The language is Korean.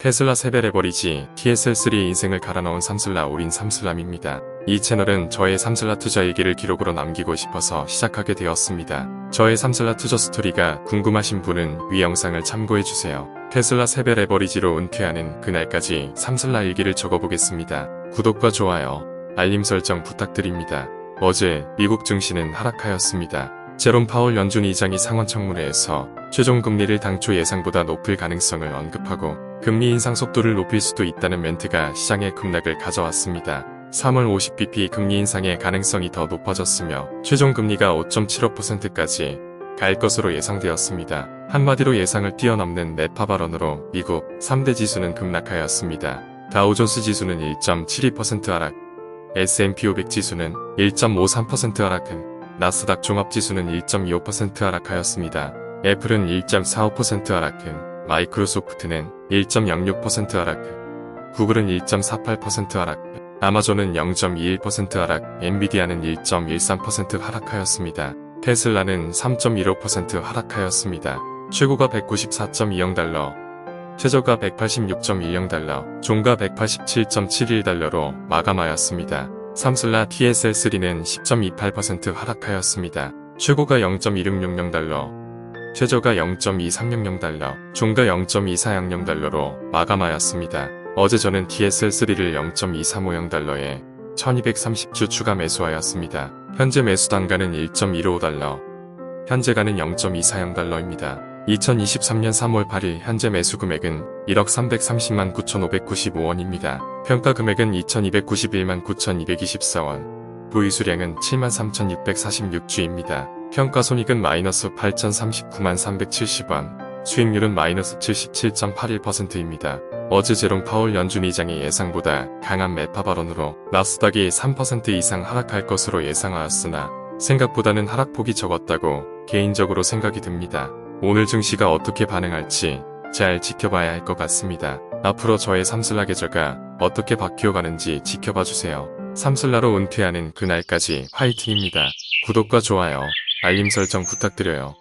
테슬라 세벨해버리지 TSL3 인생을 갈아넣은 삼슬라 올인 삼슬람입니다. 이 채널은 저의 삼슬라 투자 일기를 기록으로 남기고 싶어서 시작하게 되었습니다. 저의 삼슬라 투자 스토리가 궁금하신 분은 위 영상을 참고해주세요. 테슬라 세벨해버리지로 은퇴하는 그날까지 삼슬라 일기를 적어보겠습니다. 구독과 좋아요, 알림 설정 부탁드립니다. 어제 미국 증시는 하락하였습니다. 제롬 파월 연준 의장이 상원 청문회에서 최종 금리를 당초 예상보다 높일 가능성을 언급하고 금리 인상 속도를 높일 수도 있다는 멘트가 시장의 급락을 가져왔습니다. 3월 50bp 금리 인상의 가능성이 더 높아졌으며 최종 금리가 5.75%까지 갈 것으로 예상되었습니다. 한마디로 예상을 뛰어넘는 매파 발언으로 미국 3대 지수는 급락하였습니다. 다우존스 지수는 1.72% 하락, S&P 500 지수는 1.53% 하락한 나스닥 종합지수는 1.25% 하락하였습니다. 애플은 1.45% 하락한 마이크로소프트는 1.06% 하락, 구글은 1.48% 하락, 아마존은 0.21% 하락, 엔비디아는 1.13% 하락하였습니다. 테슬라는 3.15% 하락하였습니다. 최고가 194.20 달러, 최저가 186.10 달러, 종가 187.71 달러로 마감하였습니다. 삼슬라 TSL3는 10.28% 하락하였습니다. 최고가 0.2660 달러, 최저가 0.2300 달러, 종가 0.2400 달러로 마감하였습니다. 어제 저는 TSL3를 0.2350 달러에 1230주 추가 매수하였습니다. 현재 매수 단가는 1.155달러, 현재가는 0.240 달러입니다. 2023년 3월 8일 현재 매수 금액은 1억 330만 9,595원입니다. 평가 금액은 2,291만 9,224원. 보유 수량은 7만 3,646주입니다. 평가 손익은 마이너스 8,039만 370원. 수익률은 마이너스 77.81%입니다. 어제 제롬 파월 연준 의장의 예상보다 강한 매파 발언으로 나스닥이 3% 이상 하락할 것으로 예상하였으나 생각보다는 하락폭이 적었다고 개인적으로 생각이 듭니다. 오늘 증시가 어떻게 반응할지 잘 지켜봐야 할 것 같습니다. 앞으로 저의 삼슬라 계절가 어떻게 바뀌어가는지 지켜봐 주세요. 삼슬라로 은퇴하는 그날까지 화이팅입니다. 구독과 좋아요, 알림 설정 부탁드려요.